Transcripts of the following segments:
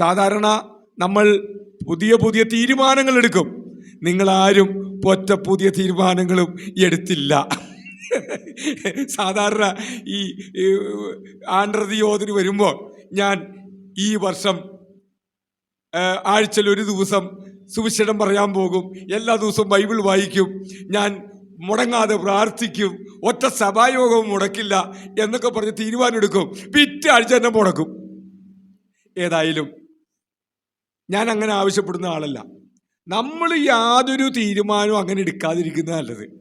സാധാരണ നമ്മൾ പുതിയ പുതിയ തീരുമാനങ്ങൾ എടുക്കും. നിങ്ങളാരും ഒറ്റ പുതിയ തീരുമാനങ്ങളും എടുത്തില്ല. സാധാരണ ഈ ഈ ആണ്ടർതി യോധന് വരുമ്പോൾ ഞാൻ ഈ വർഷം ആഴ്ചയിൽ ഒരു ദിവസം സുവിശേഷം പറയാൻ പോകും. എല്ലാ ദിവസവും ബൈബിൾ വായിക്കും. ഞാൻ മുടങ്ങാതെ പ്രാർത്ഥിക്കും. ഒറ്റ സഭായോഗവും മുടക്കില്ല എന്നൊക്കെ പറഞ്ഞ് തീരുമാനമെടുക്കും. പിറ്റേ ആഴ്ച തന്നെ മുടക്കും. ഏതായാലും ഞാൻ അങ്ങനെ ആവശ്യപ്പെടുന്ന ആളല്ല. നമ്മൾ യാതൊരു തീരുമാനവും അങ്ങനെ എടുക്കാതിരിക്കുന്നത് നല്ലത്.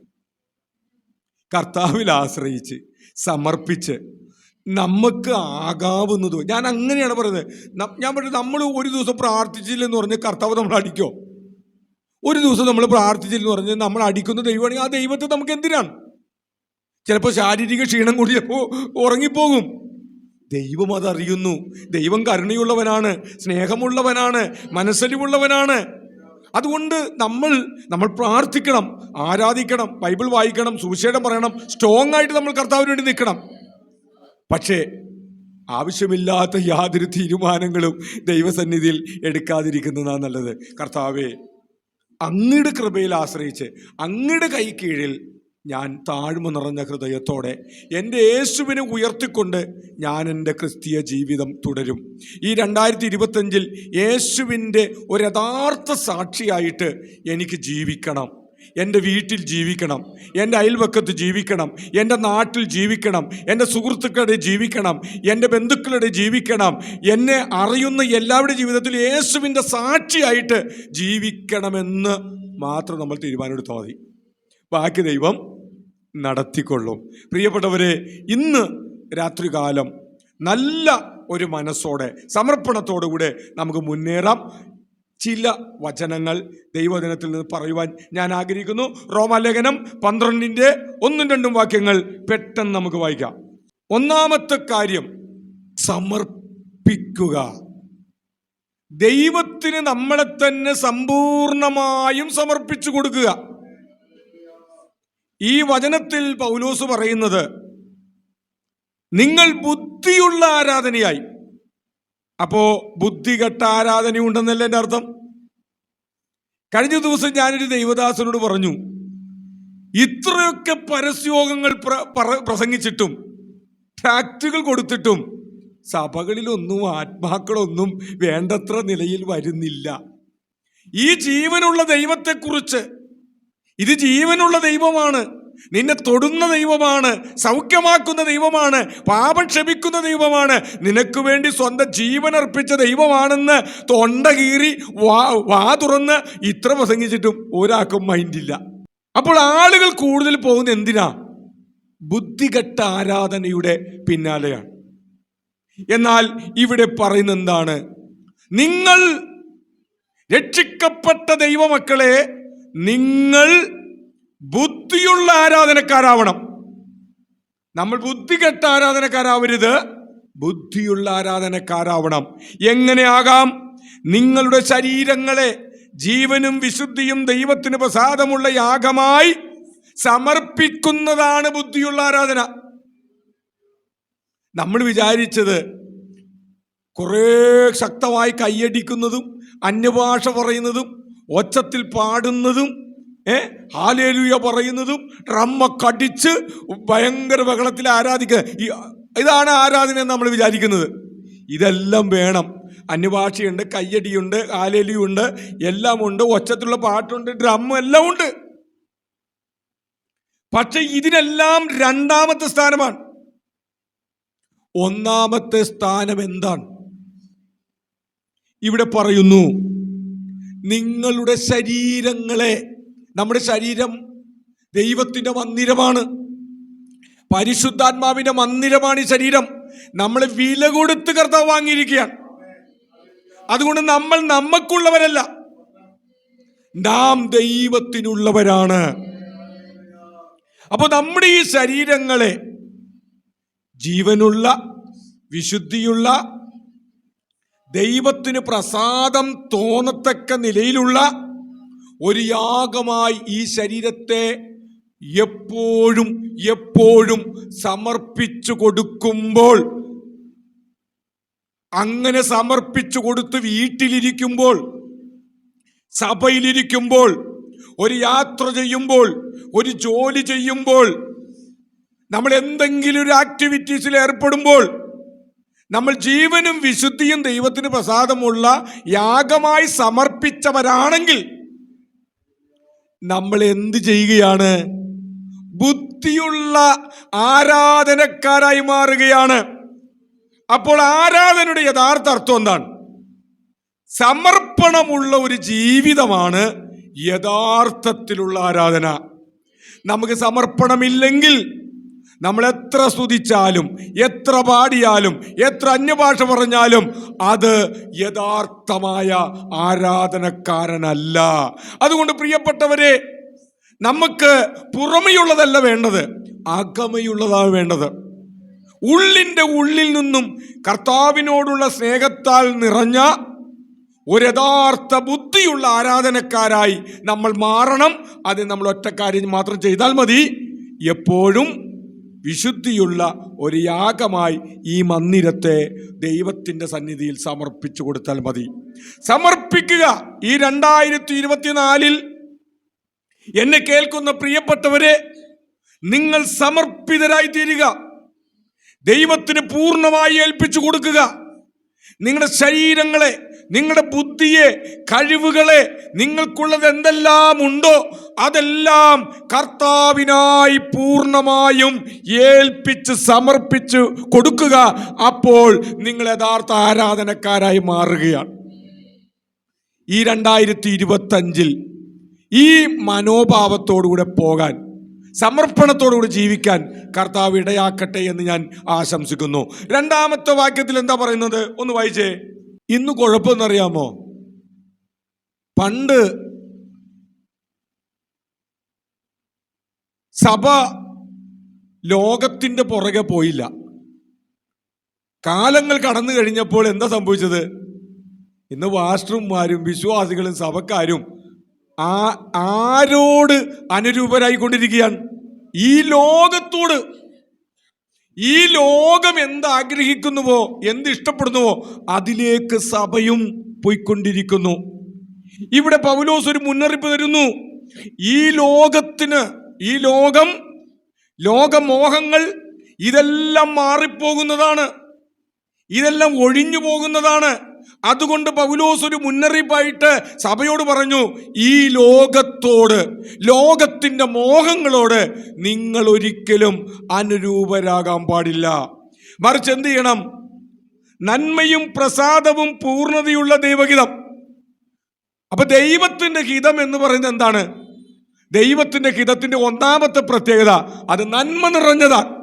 കർത്താവിൽ ആശ്രയിച്ച് സമർപ്പിച്ച് നമുക്ക് ആകാവുന്നതോ ഞാൻ അങ്ങനെയാണ് പറയുന്നത്. ഞാൻ പറഞ്ഞു നമ്മൾ ഒരു ദിവസം പ്രാർത്ഥിച്ചില്ലെന്ന് പറഞ്ഞ് കർത്താവ് നമ്മൾ അടിക്കോ? ഒരു ദിവസം നമ്മൾ പ്രാർത്ഥിച്ചില്ലെന്ന് പറഞ്ഞ് നമ്മൾ അടിക്കുന്ന ദൈവമാണെങ്കിൽ ആ ദൈവത്തെ നമുക്ക് എന്തിനാണ്? ചിലപ്പോൾ ശാരീരിക ക്ഷീണം കൂടിയപ്പോൾ ഉറങ്ങിപ്പോകും. ദൈവം അതറിയുന്നു. ദൈവം കരുണയുള്ളവനാണ് സ്നേഹമുള്ളവനാണ് മനസ്സലിവുള്ളവനാണ്. അതുകൊണ്ട് നമ്മൾ നമ്മൾ പ്രാർത്ഥിക്കണം ആരാധിക്കണം ബൈബിൾ വായിക്കണം സുവിശേഷം പറയണം സ്ട്രോങ് ആയിട്ട് നമ്മൾ കർത്താവിന് വേണ്ടി നിൽക്കണം. പക്ഷേ ആവശ്യമില്ലാത്ത യാതൊരു തീരുമാനങ്ങളും ദൈവസന്നിധിയിൽ എടുക്കാതിരിക്കുന്നതാണ് നല്ലത്. കർത്താവെ അങ്ങയുടെ കൃപയിൽ ആശ്രയിച്ച് അങ്ങയുടെ കൈ കീഴിൽ ഞാൻ താഴ്മ നിറഞ്ഞ ഹൃദയത്തോടെ എന്റെ യേശുവിനെ ഉയർത്തിക്കൊണ്ട് ഞാൻ എന്റെ ക്രിസ്തീയ ജീവിതം തുടരും. ഈ രണ്ടായിരത്തി ഇരുപത്തഞ്ചിൽ യേശുവിന്റെ ഒരു യഥാർത്ഥ സാക്ഷിയായിട്ട് എനിക്ക് ജീവിക്കണം. എന്റെ വീട്ടിൽ ജീവിക്കണം. എന്റെ അയൽവക്കത്ത് ജീവിക്കണം. എന്റെ നാട്ടിൽ ജീവിക്കണം. എന്റെ സുഹൃത്തുക്കളുടെ ജീവിക്കണം. എന്റെ ബന്ധുക്കളുടെ ജീവിക്കണം. എന്നെ അറിയുന്ന എല്ലാവരുടെ ജീവിതത്തിൽ യേശുവിന്റെ സാക്ഷിയായിട്ട് ജീവിക്കണമെന്ന് മാത്രം നമ്മൾ തീരുമാനമെടുത്താൽ മതി. ബാക്കി ദൈവം നടത്തിക്കൊള്ളും. പ്രിയപ്പെട്ടവരെ ഇന്ന് രാത്രികാലം നല്ല ഒരു മനസ്സോടെ സമർപ്പണത്തോടുകൂടെ നമുക്ക് മുന്നേറാം. ചില വചനങ്ങൾ ദൈവദിനത്തിൽ നിന്ന് പറയുവാൻ ഞാൻ ആഗ്രഹിക്കുന്നു. റോമാലേഖനം പന്ത്രണ്ടിന്റെ ഒന്നും രണ്ടും വാക്യങ്ങൾ പെട്ടെന്ന് നമുക്ക് വായിക്കാം. ഒന്നാമത്തെ കാര്യം സമർപ്പിക്കുക. ദൈവത്തിന് നമ്മളെ തന്നെ സമ്പൂർണമായും സമർപ്പിച്ചു കൊടുക്കുക. ഈ വചനത്തിൽ പൗലോസ് പറയുന്നത് നിങ്ങൾ ബുദ്ധിയുള്ള ആരാധനയായി. അപ്പോ ബുദ്ധികെട്ട ആരാധന ഉണ്ടെന്നല്ല എന്റെ അർത്ഥം? കഴിഞ്ഞ ദിവസം ഞാനൊരു ദൈവദാസനോട് പറഞ്ഞു ഇത്രയൊക്കെ പരസ്യോഗങ്ങൾ പ്രസംഗിച്ചിട്ടും ഫാക്റ്റുകൾ കൊടുത്തിട്ടും സഭകളിലൊന്നും ആത്മാക്കളൊന്നും വേണ്ടത്ര നിലയിൽ വരുന്നില്ല. ഈ ജീവനുള്ള ദൈവത്തെക്കുറിച്ച് ഇത് ജീവനുള്ള ദൈവമാണ്. നിന്നെ തൊടുന്ന ദൈവമാണ് സൗഖ്യമാക്കുന്ന ദൈവമാണ് പാപം ക്ഷമിക്കുന്ന ദൈവമാണ്. നിനക്ക് വേണ്ടി സ്വന്തം ജീവൻ അർപ്പിച്ച ദൈവമാണെന്ന് തൊണ്ട കീറി വാ വാ തുറന്ന് ഇത്ര പ്രസംഗിച്ചിട്ടും ഒരാൾക്കും മൈൻഡില്ല അപ്പോൾ ആളുകൾ കൂടുതൽ പോകുന്ന എന്തിനാ? ബുദ്ധികെട്ട ആരാധനയുടെ പിന്നാലെയാണ്. എന്നാൽ ഇവിടെ പറയുന്ന എന്താണ്? നിങ്ങൾ രക്ഷിക്കപ്പെട്ട ദൈവമക്കളെ നിങ്ങൾ ബുദ്ധിയുള്ള ആരാധനക്കാരാവണം. നമ്മൾ ബുദ്ധികെട്ട ആരാധനക്കാരാവരുത്. ബുദ്ധിയുള്ള ആരാധനക്കാരാവണം. എങ്ങനെയാകാം? നിങ്ങളുടെ ശരീരങ്ങളെ ജീവനും വിശുദ്ധിയും ദൈവത്തിന് പ്രസാദമുള്ള യാഗമായി സമർപ്പിക്കുന്നതാണ് ബുദ്ധിയുള്ള ആരാധന. നമ്മൾ വിചാരിച്ചത് കുറേ ശക്തമായി കൈയടിക്കുന്നതും അന്യഭാഷ പറയുന്നതും ഒച്ചത്തിൽ പാടുന്നതും ഏ ഹാലേലുയ പറയുന്നതും ഡ്രമ്മൊക്കെ അടിച്ച് ഭയങ്കര ബഹളത്തിൽ ആരാധിക്കുക ഇതാണ് ആരാധന നമ്മൾ വിചാരിക്കുന്നത്. ഇതെല്ലാം വേണം. അന്യഭാഷയുണ്ട് കയ്യടിയുണ്ട് ആലേലിയുണ്ട് എല്ലാം ഉണ്ട് ഒച്ചത്തിലുള്ള പാട്ടുണ്ട് ഡ്രം എല്ലാം ഉണ്ട്. പക്ഷെ ഇതിനെല്ലാം രണ്ടാമത്തെ സ്ഥാനമാണ്. ഒന്നാമത്തെ സ്ഥാനം എന്താണ്? ഇവിടെ പറയുന്നു നിങ്ങളുടെ ശരീരങ്ങളെ നമ്മുടെ ശരീരം ദൈവത്തിന്റെ മന്ദിരമാണ്. പരിശുദ്ധാത്മാവിന്റെ മന്ദിരമാണ് ഈ ശരീരം. നമ്മൾ വില കൊടുത്ത് കർത്താവ് വാങ്ങിയിരിക്കുകയാണ്. അതുകൊണ്ട് നമ്മൾ നമുക്കുള്ളവരല്ല നാം ദൈവത്തിനുള്ളവരാണ്. അപ്പോൾ നമ്മുടെ ഈ ശരീരങ്ങളെ ജീവനുള്ള വിശുദ്ധിയുള്ള ദൈവത്തിന് പ്രസാദം തോന്നത്തക്ക നിലയിലുള്ള ഒരു യാഗമായി ഈ ശരീരത്തെ എപ്പോഴും എപ്പോഴും സമർപ്പിച്ചു കൊടുക്കുമ്പോൾ അങ്ങനെ സമർപ്പിച്ചു കൊടുത്ത് വീട്ടിലിരിക്കുമ്പോൾ സഭയിലിരിക്കുമ്പോൾ ഒരു യാത്ര ചെയ്യുമ്പോൾ ഒരു ജോലി ചെയ്യുമ്പോൾ നമ്മൾ എന്തെങ്കിലും ഒരു ആക്ടിവിറ്റീസിൽ ഏർപ്പെടുമ്പോൾ നമ്മൾ ജീവനും വിശുദ്ധിയും ദൈവത്തിന് പ്രസാദമുള്ള യാഗമായി സമർപ്പിച്ചവരാണെങ്കിൽ നമ്മൾ എന്ത് ചെയ്യുകയാണ്? ബുദ്ധിയുള്ള ആരാധനക്കാരായി മാറുകയാണ്. അപ്പോൾ ആരാധനയുടെ യഥാർത്ഥ അർത്ഥം എന്താണ്? സമർപ്പണമുള്ള ഒരു ജീവിതമാണ് യഥാർത്ഥത്തിലുള്ള ആരാധന. നമുക്ക് സമർപ്പണമില്ലെങ്കിൽ നമ്മൾ എത്ര സ്തുതിച്ചാലും എത്ര പാടിയാലും എത്ര അന്യഭാഷ പറഞ്ഞാലും അത് യഥാർത്ഥമായ ആരാധനക്കാരനല്ല. അതുകൊണ്ട് പ്രിയപ്പെട്ടവരെ നമുക്ക് പുറമെയുള്ളതല്ല വേണ്ടത് അകമയുള്ളതാണ് വേണ്ടത്. ഉള്ളിന്റെ ഉള്ളിൽ നിന്നും കർത്താവിനോടുള്ള സ്നേഹത്താൽ നിറഞ്ഞ ഒരു യഥാർത്ഥ ബുദ്ധിയുള്ള ആരാധനക്കാരായി നമ്മൾ മാറണം. അത് നമ്മൾ ഒറ്റക്കാര്യം മാത്രം ചെയ്താൽ മതി. എപ്പോഴും വിശുദ്ധിയുള്ള ഒരു യാഗമായി ഈ മന്ദിരത്തെ ദൈവത്തിന്റെ സന്നിധിയിൽ സമർപ്പിച്ചു കൊടുത്താൽ മതി. സമർപ്പിക്കുക ഈ രണ്ടായിരത്തി ഇരുപത്തിനാലിൽ എന്നെ കേൾക്കുന്ന പ്രിയപ്പെട്ടവരെ നിങ്ങൾ സമർപ്പിതരായി തീരുക ദൈവത്തിന് പൂർണമായി ഏൽപ്പിച്ചു കൊടുക്കുക. നിങ്ങളുടെ ശരീരങ്ങളെ നിങ്ങളുടെ ബുദ്ധിയെ കഴിവുകളെ നിങ്ങൾക്കുള്ളത് എന്തെല്ലാം ഉണ്ടോ അതെല്ലാം കർത്താവിനായി പൂർണമായും ഏൽപ്പിച്ച് സമർപ്പിച്ച് കൊടുക്കുക. അപ്പോൾ നിങ്ങൾ യഥാർത്ഥ ആരാധനക്കാരായി മാറുകയാണ്. ഈ രണ്ടായിരത്തി ഇരുപത്തഞ്ചിൽ ഈ മനോഭാവത്തോടുകൂടെ പോകാൻ സമർപ്പണത്തോടുകൂടി ജീവിക്കാൻ കർത്താവ് ഇടയാക്കട്ടെ എന്ന് ഞാൻ ആശംസിക്കുന്നു. രണ്ടാമത്തെ വാക്യത്തിൽ എന്താ പറയുന്നത്? ഒന്ന് വായിച്ചേ. ഇന്ന് കുഴപ്പമെന്നറിയാമോ? പണ്ട് സഭ ലോകത്തിന്റെ പുറകെ പോയില്ല. കാലങ്ങൾ കടന്നു കഴിഞ്ഞപ്പോൾ എന്താ സംഭവിച്ചത്? ഇന്ന് വാഷ്ട്രന്മാരും വിശ്വാസികളും സഭക്കാരും ആ ആരോട് അനുരൂപരായിക്കൊണ്ടിരിക്കുകയാണ്. ഈ ലോകത്തോട് ഈ ലോകം എന്ത് ആഗ്രഹിക്കുന്നുവോ എന്ത് ഇഷ്ടപ്പെടുന്നുവോ അതിലേക്ക് സഭയും പോയിക്കൊണ്ടിരിക്കുന്നു. ഇവിടെ പൗലോസ് ഒരു മുന്നറിയിപ്പ് തരുന്നു. ഈ ലോകത്തിന് ഈ ലോകം ലോകമോഹങ്ങൾ ഇതെല്ലാം മാറിപ്പോകുന്നതാണ്. ഇതെല്ലാം ഒഴിഞ്ഞു പോകുന്നതാണ് അതുകൊണ്ട് പൗലോസ് ഒരു മുന്നറിയിപ്പായിട്ട് സഭയോട് പറഞ്ഞു ഈ ലോകത്തോട് ലോകത്തിന്റെ മോഹങ്ങളോട് നിങ്ങൾ ഒരിക്കലും അനുരൂപരാകാൻ പാടില്ല. മറിച്ച് എന്ത് ചെയ്യണം? നന്മയും പ്രസാദവും പൂർണതയുള്ള ദൈവഹിതം. അപ്പൊ ദൈവത്തിന്റെ ഹിതം എന്ന് പറയുന്നത് എന്താണ്? ദൈവത്തിന്റെ ഹിതത്തിന്റെ ഒന്നാമത്തെ പ്രത്യേകത അത് നന്മ നിറഞ്ഞതാണ്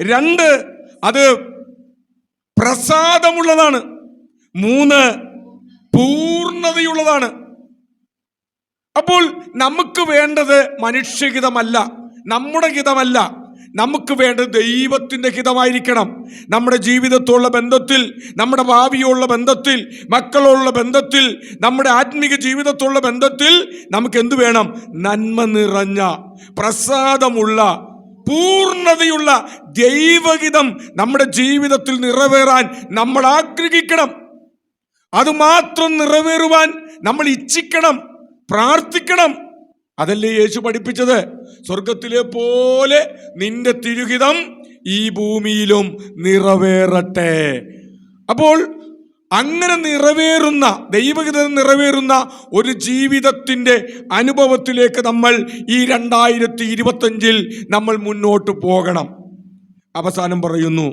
രണ്ട് അത് പ്രസാദമുള്ളതാണ്. മൂന്ന് പൂർണതയുള്ളതാണ് അപ്പോൾ നമുക്ക് വേണ്ടത് മനുഷ്യഹിതമല്ല നമ്മുടെ ഹിതമല്ല. നമുക്ക് വേണ്ടത് ദൈവത്തിന്റെ ഹിതമായിരിക്കണം. നമ്മുടെ ജീവിതത്തോടുള്ള ബന്ധത്തിൽ നമ്മുടെ ഭാവിയോടുള്ള ബന്ധത്തിൽ മക്കളോടുള്ള ബന്ധത്തിൽ നമ്മുടെ ആത്മീക ജീവിതത്തോടുള്ള ബന്ധത്തിൽ നമുക്ക് എന്തു വേണം? നന്മ നിറഞ്ഞ പ്രസാദമുള്ള പൂർണതയുള്ള ദൈവഹിതം നമ്മുടെ ജീവിതത്തിൽ നിറവേറാൻ നമ്മൾ ആഗ്രഹിക്കണം. അത് മാത്രം നിറവേറുവാൻ നമ്മൾ ഇച്ഛിക്കണം പ്രാർത്ഥിക്കണം. അതല്ലേ യേശു പഠിപ്പിച്ചത്? സ്വർഗത്തിലെ പോലെ നിന്റെ തിരുഹിതം ഈ ഭൂമിയിലും നിറവേറട്ടെ. അപ്പോൾ അങ്ങനെ നിറവേറുന്ന ദൈവഹിതം നിറവേറുന്ന ഒരു ജീവിതത്തിന്റെ അനുഭവത്തിലേക്ക് നമ്മൾ ഈ രണ്ടായിരത്തി ഇരുപത്തഞ്ചിൽ നമ്മൾ മുന്നോട്ട് പോകണം. അവസാനം പറയുന്നു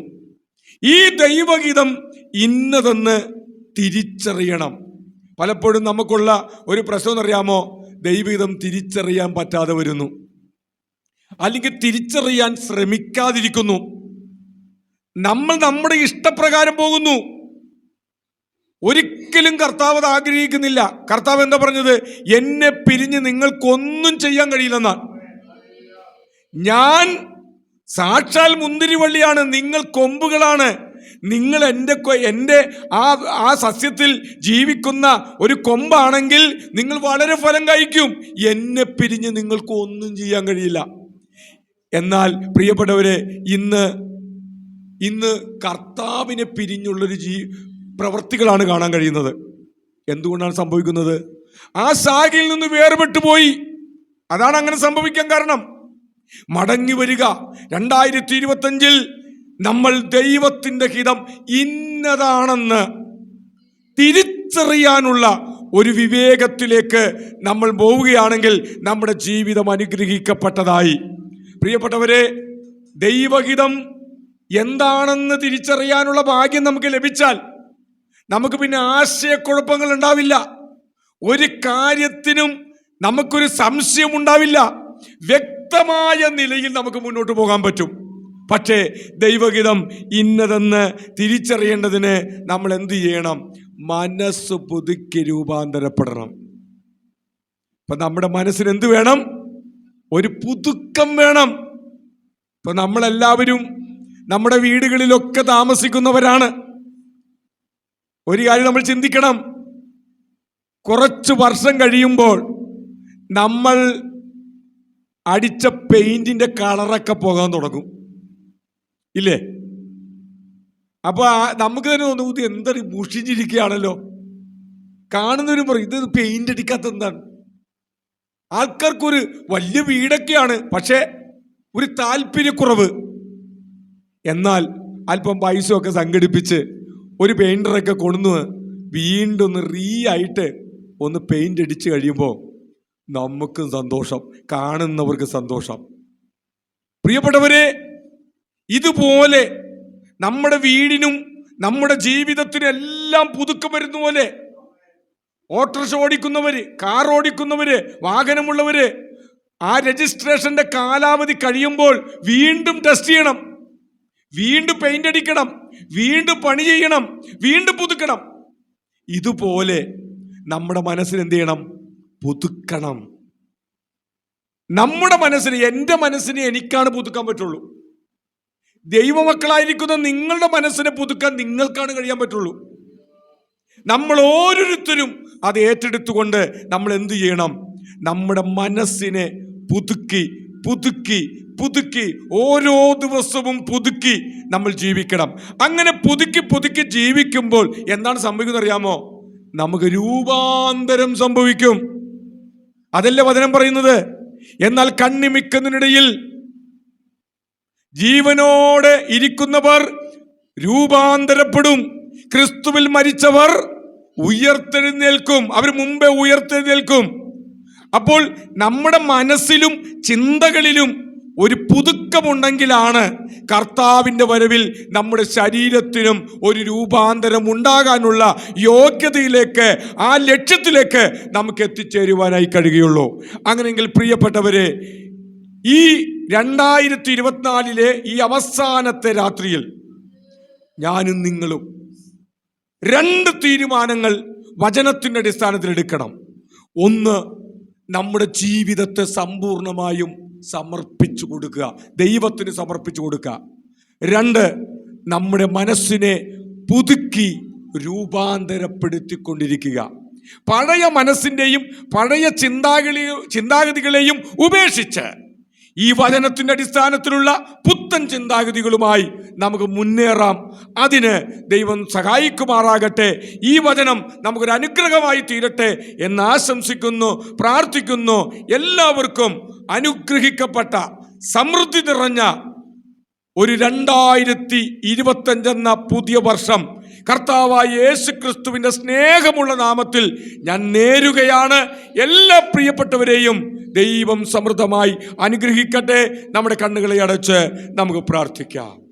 ഈ ദൈവഗീതം ഇന്നതെന്ന് തിരിച്ചറിയണം. പലപ്പോഴും നമുക്കുള്ള ഒരു പ്രശ്നം അറിയാമോ ദൈവീതം തിരിച്ചറിയാൻ പറ്റാതെ വരുന്നു. അല്ലെങ്കിൽ തിരിച്ചറിയാൻ ശ്രമിക്കാതിരിക്കുന്നു. നമ്മൾ നമ്മുടെ ഇഷ്ടപ്രകാരം പോകുന്നു. ഒരിക്കലും കർത്താവ് അത് ആഗ്രഹിക്കുന്നില്ല. കർത്താവ് എന്താ പറഞ്ഞത്? എന്നെ പിരിഞ്ഞ് നിങ്ങൾക്കൊന്നും ചെയ്യാൻ കഴിയില്ലെന്നാണ്. ഞാൻ സാക്ഷാൽ മുന്തിരിവള്ളിയാണ്. നിങ്ങൾ കൊമ്പുകളാണ്. നിങ്ങൾ എന്റെ എന്റെ ആ ആ സസ്യത്തിൽ ജീവിക്കുന്ന ഒരു കൊമ്പാണെങ്കിൽ നിങ്ങൾ വളരെ ഫലം കഴിക്കും. എന്നെ പിരിഞ്ഞ് നിങ്ങൾക്ക് ഒന്നും ചെയ്യാൻ കഴിയില്ല. എന്നാൽ പ്രിയപ്പെട്ടവരെ ഇന്ന് ഇന്ന് കർത്താവിനെ പിരിഞ്ഞുള്ളൊരു ജീ പ്രവൃത്തികളാണ് കാണാൻ കഴിയുന്നത്. എന്തുകൊണ്ടാണ് സംഭവിക്കുന്നത്? ആ സാഗിൽ നിന്ന് വേർപെട്ടു പോയി. അതാണ് അങ്ങനെ സംഭവിക്കാൻ കാരണം. മടങ്ങി വരിക. രണ്ടായിരത്തി ഇരുപത്തഞ്ചിൽ നമ്മൾ ദൈവത്തിന്റെ ഹിതം ഇന്നതാണെന്ന് തിരിച്ചറിയാനുള്ള ഒരു വിവേകത്തിലേക്ക് നമ്മൾ പോവുകയാണെങ്കിൽ നമ്മുടെ ജീവിതം അനുഗ്രഹിക്കപ്പെട്ടതായി. പ്രിയപ്പെട്ടവരെ ദൈവഹിതം എന്താണെന്ന് തിരിച്ചറിയാനുള്ള ഭാഗ്യം നമുക്ക് ലഭിച്ചാൽ നമുക്ക് പിന്നെ ആശയക്കുഴപ്പങ്ങൾ ഉണ്ടാവില്ല. ഒരു കാര്യത്തിനും നമുക്കൊരു സംശയം ഉണ്ടാവില്ല വ്യക്തമായ നിലയിൽ നമുക്ക് മുന്നോട്ട് പോകാൻ പറ്റും. പക്ഷേ ദൈവഹിതം ഇന്നതെന്ന് തിരിച്ചറിയേണ്ടതിന് നമ്മൾ എന്ത് ചെയ്യണം? മനസ്സ് പുതുക്കി രൂപാന്തരപ്പെടണം. ഇപ്പൊ നമ്മുടെ മനസ്സിന് എന്ത് വേണം? ഒരു പുതുക്കം വേണം. ഇപ്പൊ നമ്മളെല്ലാവരും നമ്മുടെ വീടുകളിലൊക്കെ താമസിക്കുന്നവരാണ്. ഒരു കാര്യം നമ്മൾ ചിന്തിക്കണം. കുറച്ച് വർഷം കഴിയുമ്പോൾ നമ്മൾ അടിച്ച പെയിന്റിന്റെ കളറൊക്കെ പോകാൻ തുടങ്ങും. ഇല്ലേ? അപ്പൊ നമുക്ക് തന്നെ തോന്നുന്നു ഇത് എന്താണ് മുഷിഞ്ഞിരിക്കുകയാണല്ലോ? കാണുന്നവരും പറയും ഇത് പെയിന്റ് അടിക്കാത്ത എന്താണ്? ആൾക്കാർക്കൊരു വലിയ വീടൊക്കെയാണ് പക്ഷേ ഒരു താല്പര്യക്കുറവ്. എന്നാൽ അല്പം പൈസയൊക്കെ സംഘടിപ്പിച്ച് ഒരു പെയിന്ററൊക്കെ കൊണ്ടുവന്ന് വീണ്ടും ഒന്ന് റീ ആയിട്ട് ഒന്ന് പെയിന്റ് അടിച്ച് കഴിയുമ്പോൾ നമുക്കും സന്തോഷം കാണുന്നവർക്ക് സന്തോഷം. പ്രിയപ്പെട്ടവരെ ഇതുപോലെ നമ്മുടെ വീടിനും നമ്മുടെ ജീവിതത്തിനും എല്ലാം പുതുക്കം വരുന്ന പോലെ. ഓട്ടോറിക്ഷ ഓടിക്കുന്നവര് കാർ ഓടിക്കുന്നവര് വാഹനമുള്ളവര് ആ രജിസ്ട്രേഷന്റെ കാലാവധി കഴിയുമ്പോൾ വീണ്ടും ടെസ്റ്റ് ചെയ്യണം. വീണ്ടും പെയിന്റ് അടിക്കണം. വീണ്ടും പണി ചെയ്യണം. വീണ്ടും പുതുക്കണം. ഇതുപോലെ നമ്മുടെ മനസ്സിന് എന്ത് ചെയ്യണം? പുതുക്കണം. നമ്മുടെ മനസ്സിന് എന്റെ മനസ്സിനെ എനിക്കാണ് പുതുക്കാൻ പറ്റുള്ളൂ. ദൈവമക്കളായിരിക്കുന്ന നിങ്ങളുടെ മനസ്സിനെ പുതുക്കാൻ നിങ്ങൾക്കാണ് കഴിയാൻ പറ്റുള്ളൂ. നമ്മൾ ഓരോരുത്തരും അത് ഏറ്റെടുത്തുകൊണ്ട് നമ്മൾ എന്തു ചെയ്യണം? നമ്മുടെ മനസ്സിനെ പുതുക്കി പുതുക്കി പുതുക്കി ഓരോ ദിവസവും പുതുക്കി നമ്മൾ ജീവിക്കണം. അങ്ങനെ പുതുക്കി പുതുക്കി ജീവിക്കുമ്പോൾ എന്താണ് സംഭവിക്കുന്നത് അറിയാമോ? നമുക്ക് രൂപാന്തരം സംഭവിക്കും. അതല്ലേ വചനം പറയുന്നത്? എന്നാൽ കണ്ണിമിക്കുന്നതിനിടയിൽ ജീവനോടെ ഇരിക്കുന്നവർ രൂപാന്തരപ്പെടും. ക്രിസ്തുവിൽ മരിച്ചവർ ഉയർത്തെഴുന്നേൽക്കും. അവർ മുമ്പേ ഉയർത്തെഴുന്നേൽക്കും. അപ്പോൾ നമ്മുടെ മനസ്സിലും ചിന്തകളിലും ഒരു പുതുക്കമുണ്ടെങ്കിലാണ് കർത്താവിന്റെ വരവിൽ നമ്മുടെ ശരീരത്തിനും ഒരു രൂപാന്തരം ഉണ്ടാകാനുള്ള യോഗ്യതയിലേക്ക് ആ ലക്ഷ്യത്തിലേക്ക് നമുക്ക് എത്തിച്ചേരുവാനായി കഴിയുകയുള്ളൂ. അങ്ങനെയെങ്കിൽ പ്രിയപ്പെട്ടവരെ ഈ രണ്ടായിരത്തി ഇരുപത്തിനാലിലെ ഈ അവസാനത്തെ രാത്രിയിൽ ഞാനും നിങ്ങളും രണ്ട് തീരുമാനങ്ങൾ വചനത്തിന്റെ അടിസ്ഥാനത്തിൽ എടുക്കണം. ഒന്ന് നമ്മുടെ ജീവിതത്തെ സമ്പൂർണമായും സമർപ്പിച്ചു കൊടുക്കുക. ദൈവത്തിന് സമർപ്പിച്ചു കൊടുക്കുക. രണ്ട് നമ്മുടെ മനസ്സിനെ പുതുക്കി രൂപാന്തരപ്പെടുത്തിക്കൊണ്ടിരിക്കുക. പഴയ മനസ്സിന്റെയും പഴയ ചിന്താഗതി ചിന്താഗതികളെയും ഉപേക്ഷിച്ച് ഈ വചനത്തിന്റെ അടിസ്ഥാനത്തിലുള്ള പുത്തൻ ചിന്താഗതികളുമായി നമുക്ക് മുന്നേറാം. അതിന് ദൈവം സഹായിക്കുമാറാകട്ടെ. ഈ വചനം നമുക്കൊരു അനുഗ്രഹമായി തീരട്ടെ എന്ന് ആശംസിക്കുന്നു പ്രാർത്ഥിക്കുന്നു. എല്ലാവർക്കും അനുഗ്രഹിക്കപ്പെട്ട സമൃദ്ധി നിറഞ്ഞ ഒരു രണ്ടായിരത്തി ഇരുപത്തഞ്ചെന്ന പുതിയ വർഷം കർത്താവായ യേശു ക്രിസ്തുവിന്റെ സ്നേഹമുള്ള നാമത്തിൽ ഞാൻ നേരുകയാണ്. എല്ലാ പ്രിയപ്പെട്ടവരെയും ദൈവം സമൃദ്ധമായി അനുഗ്രഹിക്കട്ടെ. നമ്മുടെ കണ്ണുകളെ അടച്ച് നമുക്ക് പ്രാർത്ഥിക്കാം.